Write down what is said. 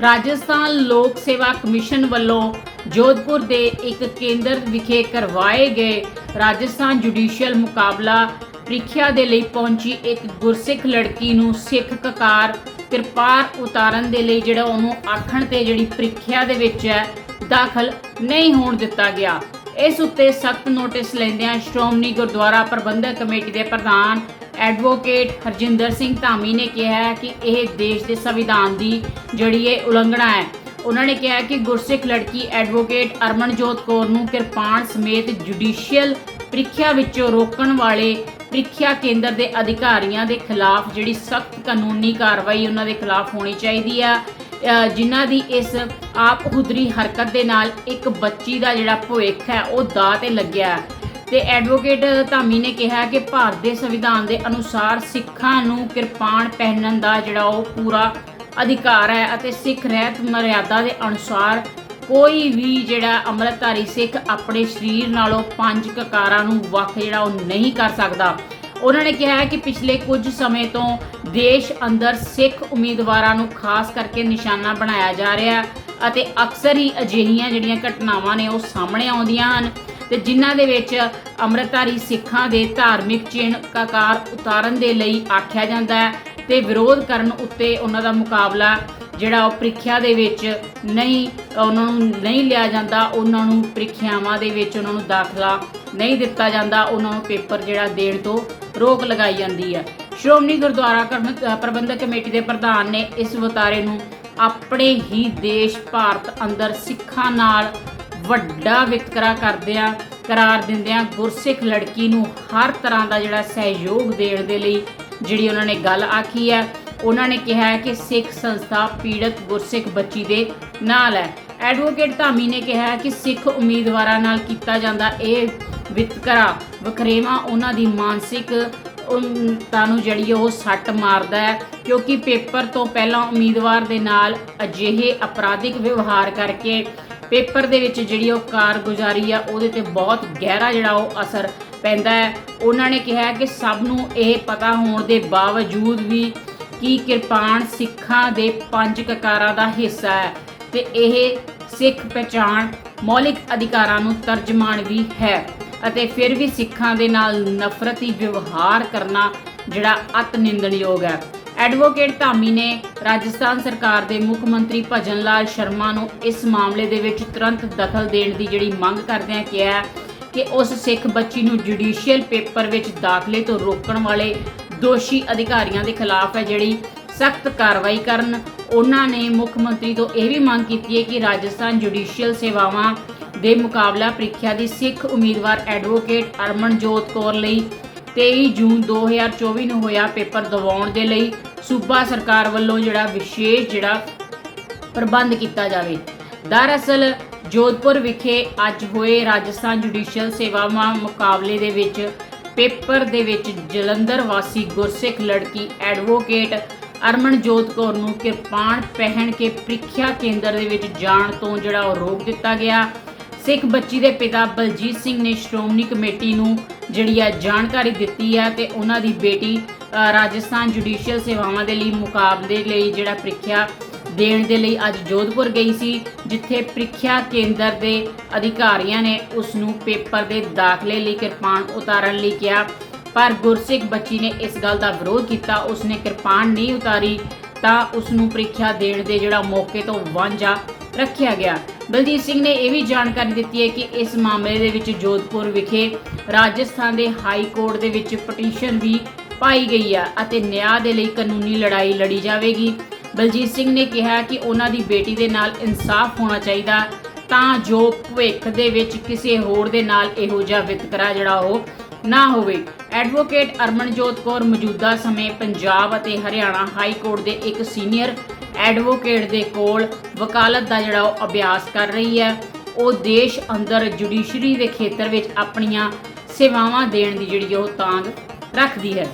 ਰਾਜਸਥਾਨ ਲੋਕ ਸੇਵਾ ਕਮਿਸ਼ਨ ਵੱਲੋਂ ਜੋਧਪੁਰ ਦੇ ਇੱਕ ਕੇਂਦਰ ਵਿਖੇ ਕਰਵਾਏ ਗਏ ਰਾਜਸਥਾਨ ਜੁਡੀਸ਼ੀਅਲ ਮੁਕਾਬਲਾ ਪ੍ਰੀਖਿਆ ਦੇ ਲਈ ਪਹੁੰਚੀ ਇੱਕ ਗੁਰਸਿੱਖ ਲੜਕੀ ਨੂੰ ਸਿੱਖ ਕਕਾਰ ਕਿਰਪਾਰ ਉਤਾਰਨ ਦੇ ਲਈ ਜਿਹੜਾ ਉਹਨੂੰ ਆਖਣ ਤੇ ਜਿਹੜੀ ਪ੍ਰੀਖਿਆ ਦੇ ਵਿੱਚ ਹੈ, ਦਾਖਲ ਨਹੀਂ ਹੋਣ ਦਿੱਤਾ ਗਿਆ। ਇਸ ਉੱਤੇ ਸਖਤ ਨੋਟਿਸ ਲੈਂਦਿਆਂ ਸ਼੍ਰੋਮਣੀ ਗੁਰਦੁਆਰਾ ਪ੍ਰਬੰਧਕ ਕਮੇਟੀ ਦੇ ਪ੍ਰਧਾਨ ਐਡਵੋਕੇਟ ਹਰਜਿੰਦਰ ਸਿੰਘ ਧਾਮੀ ਨੇ ਕਿਹਾ ਹੈ ਕਿ ਇਹ ਦੇਸ਼ ਦੇ ਸੰਵਿਧਾਨ ਦੀ ਜਿਹੜੀ ਇਹ ਉਲੰਘਣਾ ਹੈ, ਉਹਨਾਂ ਨੇ ਕਿਹਾ ਕਿ ਗੁਰਸਿੱਖ ਲੜਕੀ ਐਡਵੋਕੇਟ ਅਰਮਨਜੋਤ ਕੌਰ ਨੂੰ ਕਿਰਪਾਨ ਸਮੇਤ ਜੁਡੀਸ਼ੀਅਲ ਪ੍ਰੀਖਿਆ ਵਿੱਚੋਂ ਰੋਕਣ ਵਾਲੇ ਪ੍ਰੀਖਿਆ ਕੇਂਦਰ ਦੇ ਅਧਿਕਾਰੀਆਂ ਦੇ ਖਿਲਾਫ ਜਿਹੜੀ ਸਖਤ ਕਾਨੂੰਨੀ ਕਾਰਵਾਈ ਉਹਨਾਂ ਦੇ ਖਿਲਾਫ ਹੋਣੀ ਚਾਹੀਦੀ ਆ। ਜਿਨ੍ਹਾਂ ਦੀ ਇਸ ਆਪ ਹੁਦਰੀ ਹਰਕਤ ਦੇ ਨਾਲ ਇੱਕ ਬੱਚੀ ਦਾ ਜਿਹੜਾ ਭਵਿੱਖ ਹੈ, ਉਹ ਦਾਅ ਤੇ ਲੱਗਿਆ। ਤੇ ਐਡਵੋਕੇਟ ਧਾਮੀ ਨੇ ਕਿਹਾ ਕਿ ਭਾਰਤ ਦੇ ਸੰਵਿਧਾਨ ਦੇ ਅਨੁਸਾਰ ਸਿੱਖਾਂ ਨੂੰ ਕਿਰਪਾਨ ਪਹਿਨਣ ਦਾ ਜਿਹੜਾ ਉਹ ਪੂਰਾ ਅਧਿਕਾਰ ਹੈ ਅਤੇ ਸਿੱਖ ਰਹਿਤ ਮਰਿਆਦਾ ਦੇ ਅਨੁਸਾਰ ਕੋਈ ਵੀ ਜਿਹੜਾ ਅੰਮ੍ਰਿਤਧਾਰੀ ਸਿੱਖ ਆਪਣੇ ਸਰੀਰ ਨਾਲੋਂ ਪੰਜ ਕਕਾਰਾਂ ਨੂੰ ਵੱਖ ਜਿਹੜਾ ਉਹ ਨਹੀਂ ਕਰ ਸਕਦਾ। ਉਹਨਾਂ ਨੇ ਕਿਹਾ ਕਿ ਪਿਛਲੇ ਕੁਝ ਸਮੇਂ ਤੋਂ ਦੇਸ਼ ਅੰਦਰ ਸਿੱਖ ਉਮੀਦਵਾਰਾਂ ਨੂੰ ਖਾਸ ਕਰਕੇ ਨਿਸ਼ਾਨਾ ਬਣਾਇਆ ਜਾ ਰਿਹਾ ਅਤੇ ਅਕਸਰ ਹੀ ਅਜਿਹੀਆਂ ਜਿਹੜੀਆਂ ਘਟਨਾਵਾਂ ਨੇ ਉਹ ਸਾਹਮਣੇ ਆਉਂਦੀਆਂ ਹਨ। ਤੇ ਜਿਨ੍ਹਾਂ ਦੇ ਵਿੱਚ ਅੰਮ੍ਰਿਤਧਾਰੀ ਸਿੱਖਾਂ ਦੇ ਧਾਰਮਿਕ ਚਿੰਨ੍ਹ ਕਕਾਰ ਉਤਾਰਨ ਦੇ ਲਈ ਆਖਿਆ ਜਾਂਦਾ ਹੈ ਤੇ ਵਿਰੋਧ ਕਰਨ ਉੱਤੇ ਉਹਨਾਂ ਦਾ ਮੁਕਾਬਲਾ, ਜਿਹੜਾ ਉਹ ਪ੍ਰੀਖਿਆ ਦੇ ਵਿੱਚ ਨਹੀਂ, ਉਹਨਾਂ ਨੂੰ ਨਹੀਂ ਲਿਆ ਜਾਂਦਾ, ਉਹਨਾਂ ਨੂੰ ਪ੍ਰੀਖਿਆਵਾਂ ਦੇ ਵਿੱਚ ਉਹਨਾਂ ਨੂੰ ਦਾਖਲਾ ਨਹੀਂ ਦਿੱਤਾ ਜਾਂਦਾ, ਉਹਨਾਂ ਨੂੰ ਪੇਪਰ ਜਿਹੜਾ ਦੇਣ ਤੋਂ ਰੋਕ ਲਗਾਈ ਜਾਂਦੀ ਹੈ। ਸ਼੍ਰੋਮਣੀ ਗੁਰਦੁਆਰਾ ਕਰਮ- ਪ੍ਰਬੰਧਕ ਕਮੇਟੀ ਦੇ ਪ੍ਰਧਾਨ ਨੇ ਇਸ ਵਤਾਰੇ ਨੂੰ ਆਪਣੇ ਹੀ ਦੇਸ਼, ਭਾਰਤ ਅੰਦਰ ਸਿੱਖਾਂ ਨਾਲ ਵੱਡਾ ਵਿਤਕਰਾ ਕਰਦਿਆਂ ਕਰਾਰ ਦਿੰਦਿਆਂ ਗੁਰਸਿੱਖ ਲੜਕੀ ਨੂੰ ਹਰ ਤਰ੍ਹਾਂ ਦਾ ਜਿਹੜਾ ਸਹਿਯੋਗ ਦੇਣ ਦੇ ਲਈ ਜਿਹੜੀ ਉਹਨਾਂ ਨੇ ਗੱਲ ਆਖੀ ਹੈ, ਉਹਨਾਂ ਨੇ ਕਿਹਾ ਹੈ ਕਿ ਸਿੱਖ ਸੰਸਥਾ ਪੀੜਤ ਗੁਰਸਿੱਖ ਬੱਚੀ ਦੇ ਨਾਲ ਹੈ। ਐਡਵੋਕੇਟ ਧਾਮੀ ਨੇ ਕਿਹਾ ਹੈ ਕਿ ਸਿੱਖ ਉਮੀਦਵਾਰਾਂ ਨਾਲ ਕੀਤਾ ਜਾਂਦਾ ਇਹ ਵਿਤਕਰਾ ਵਖਰੇਵਾ ਉਹਨਾਂ ਦੀ ਮਾਨਸਿਕ ਤਾਂ ਨੂੰ ਜਿਹੜੀ ਉਹ ਸੱਟ ਮਾਰਦਾ ਹੈ, ਕਿਉਂਕਿ ਪੇਪਰ ਤੋਂ ਪਹਿਲਾਂ ਉਮੀਦਵਾਰ ਦੇ ਨਾਲ ਅਜਿਹੇ ਅਪਰਾਧਿਕ ਵਿਵਹਾਰ ਕਰਕੇ ਪੇਪਰ ਦੇ ਵਿੱਚ ਜਿਹੜੀ ਉਹ ਕਾਰਗੁਜ਼ਾਰੀ ਆ, ਉਹਦੇ ਤੇ ਬਹੁਤ ਗਹਿਰਾ ਜਿਹੜਾ ਉਹ ਅਸਰ ਪੈਂਦਾ ਹੈ। ਉਹਨਾਂ ਨੇ ਕਿਹਾ ਕਿ ਸਭ ਨੂੰ ਇਹ ਪਤਾ ਹੋਣ ਦੇ ਬਾਵਜੂਦ ਵੀ ਕਿ ਕਿਰਪਾਨ ਸਿੱਖਾਂ ਦੇ ਪੰਜ ਕਕਾਰਾਂ ਦਾ ਹਿੱਸਾ ਹੈ ਤੇ ਇਹ ਸਿੱਖ ਪਛਾਣ ਮੌਲਿਕ ਅਧਿਕਾਰਾਂ ਨੂੰ ਤਰਜਮਾਨ ਵੀ ਹੈ ਅਤੇ ਫਿਰ ਵੀ ਸਿੱਖਾਂ ਦੇ ਨਾਲ ਨਫ਼ਰਤੀ ਵਿਵਹਾਰ ਕਰਨਾ ਜਿਹੜਾ ਅਤ ਨਿੰਦਣਯੋਗ ਹੈ। ਐਡਵੋਕੇਟ ਧਾਮੀ ਨੇ ਰਾਜਸਥਾਨ ਸਰਕਾਰ ਦੇ ਮੁੱਖ ਮੰਤਰੀ ਭਜਨ ਲਾਲ ਸ਼ਰਮਾ ਨੂੰ ਇਸ ਮਾਮਲੇ ਦੇ ਵਿੱਚ ਤੁਰੰਤ ਦਖਲ ਦੇਣ ਦੀ ਜਿਹੜੀ ਮੰਗ ਕਰਦਿਆਂ ਕਿਹਾ ਕਿ ਉਸ ਸਿੱਖ ਬੱਚੀ ਨੂੰ ਜੁਡੀਸ਼ੀਅਲ ਪੇਪਰ ਵਿੱਚ ਦਾਖਲੇ ਤੋਂ ਰੋਕਣ ਵਾਲੇ ਦੋਸ਼ੀ ਅਧਿਕਾਰੀਆਂ ਦੇ ਖਿਲਾਫ ਹੈ ਜਿਹੜੀ ਸਖਤ ਕਾਰਵਾਈ ਕਰਨ, ਉਹਨਾਂ ਨੇ ਮੁੱਖ ਮੰਤਰੀ ਤੋਂ ਇਹ ਵੀ ਮੰਗ ਕੀਤੀ ਹੈ ਕਿ ਰਾਜਸਥਾਨ ਜੁਡੀਸ਼ੀਅਲ ਸੇਵਾਵਾਂ ਦੇ ਮੁਕਾਬਲਾ ਪ੍ਰੀਖਿਆ ਦੀ ਸਿੱਖ ਉਮੀਦਵਾਰ ਐਡਵੋਕੇਟ ਅਰਮਨਜੋਤ ਕੌਰ ਲਈ 23 ਜੂਨ 2024 ਨੂੰ ਹੋਇਆ ਪੇਪਰ ਦਿਵਾਉਣ ਦੇ ਲਈ ਸੂਬਾ ਸਰਕਾਰ ਵੱਲੋਂ ਜਿਹੜਾ ਵਿਸ਼ੇਸ਼ ਜਿਹੜਾ ਪ੍ਰਬੰਧ ਕੀਤਾ ਜਾਵੇ। ਦਰਅਸਲ ਜੋਧਪੁਰ ਵਿਖੇ ਅੱਜ ਹੋਏ ਰਾਜਸਥਾਨ ਜੁਡੀਸ਼ੀਅਲ ਸੇਵਾਵਾਂ ਮੁਕਾਬਲੇ ਦੇ ਵਿੱਚ ਪੇਪਰ ਦੇ ਵਿੱਚ ਜਲੰਧਰ ਵਾਸੀ ਗੁਰਸਿੱਖ ਲੜਕੀ ਐਡਵੋਕੇਟ ਅਰਮਨਜੋਤ ਕੌਰ ਨੂੰ ਕਿਰਪਾਨ ਪਹਿਨ ਕੇ ਪ੍ਰੀਖਿਆ ਕੇਂਦਰ ਦੇ ਵਿੱਚ ਜਾਣ ਤੋਂ ਜਿਹੜਾ ਉਹ ਰੋਕ ਦਿੱਤਾ ਗਿਆ। ਸਿੱਖ ਬੱਚੀ ਦੇ ਪਿਤਾ ਬਲਜੀਤ ਸਿੰਘ ਨੇ ਸ਼੍ਰੋਮਣੀ ਕਮੇਟੀ ਨੂੰ ਜਿਹੜੀ ਆ ਜਾਣਕਾਰੀ ਦਿੱਤੀ ਹੈ ਤੇ ਉਹਨਾਂ ਦੀ ਬੇਟੀ ਰਾਜਸਥਾਨ ਜੁਡੀਸ਼ੀਅਲ ਸੇਵਾਵਾਂ ਦੇ ਲਈ, ਮੁਕਾਬਲੇ ਲਈ ਜਿਹੜਾ ਪ੍ਰੀਖਿਆ ਦੇਣ ਦੇ ਲਈ ਅੱਜ ਜੋਧਪੁਰ ਗਈ ਸੀ, ਜਿੱਥੇ ਪ੍ਰੀਖਿਆ ਕੇਂਦਰ ਦੇ ਅਧਿਕਾਰੀਆਂ ਨੇ ਉਸ ਨੂੰ ਪੇਪਰ ਦੇ ਦਾਖਲੇ ਲਈ ਕਿਰਪਾਨ ਉਤਾਰਨ ਲਈ ਕਿਹਾ। ਪਰ ਗੁਰਸਿੱਖ ਬੱਚੀ ਨੇ ਇਸ ਗੱਲ ਦਾ ਵਿਰੋਧ ਕੀਤਾ। ਉਸਨੇ ਕਿਰਪਾਨ ਨਹੀਂ ਉਤਾਰੀ, ਤਾਂ ਉਸ ਨੂੰ ਪ੍ਰੀਖਿਆ ਦੇਣ ਦੇ ਜਿਹੜਾ ਮੌਕੇ ਤੋਂ ਵਾਂਝਾ ਰੱਖਿਆ ਗਿਆ। ਬਲਜੀਤ ਸਿੰਘ ਨੇ ਇਹ ਵੀ ਜਾਣਕਾਰੀ ਦਿੱਤੀ ਹੈ ਕਿ ਇਸ ਮਾਮਲੇ ਦੇ ਵਿੱਚ ਜੋਧਪੁਰ ਵਿਖੇ ਰਾਜਸਥਾਨ ਦੇ ਹਾਈ ਕੋਰਟ ਦੇ ਵਿੱਚ ਪਟੀਸ਼ਨ ਵੀ ਪਾਈ ਗਈ ਹੈ ਅਤੇ ਨਿਆਂ ਦੇ ਲਈ ਕਾਨੂੰਨੀ ਲੜਾਈ ਲੜੀ ਜਾਵੇਗੀ। ਬਲਜੀਤ ਸਿੰਘ ਨੇ ਕਿਹਾ ਕਿ ਉਹਨਾਂ ਦੀ ਬੇਟੀ ਦੇ ਨਾਲ ਇਨਸਾਫ ਹੋਣਾ ਚਾਹੀਦਾ, ਤਾਂ ਜੋ ਭਵਿੱਖ ਦੇ ਵਿੱਚ ਕਿਸੇ ਹੋਰ ਦੇ ਨਾਲ ਇਹੋ ਜਿਹਾ ਵਿਤਕਰਾ ਜਿਹੜਾ ਉਹ ਨਾ ਹੋਵੇ। ਐਡਵੋਕੇਟ ਅਰਮਨਜੋਤ ਕੌਰ ਮੌਜੂਦਾ ਸਮੇਂ ਪੰਜਾਬ ਅਤੇ ਹਰਿਆਣਾ ਹਾਈ ਕੋਰਟ ਦੇ ਇੱਕ ਸੀਨੀਅਰ ਐਡਵੋਕੇਟ ਦੇ ਕੋਲ ਵਕਾਲਤ ਦਾ ਜਿਹੜਾ ਉਹ ਅਭਿਆਸ ਕਰ ਰਹੀ ਹੈ। ਉਹ ਦੇਸ਼ ਅੰਦਰ ਜੁਡੀਸ਼ਰੀ ਦੇ ਖੇਤਰ ਵਿੱਚ ਆਪਣੀਆਂ ਸੇਵਾਵਾਂ ਦੇਣ ਦੀ ਜਿਹੜੀ ਉਹ ਤਾਂਗ ਰੱਖਦੀ ਹੈ।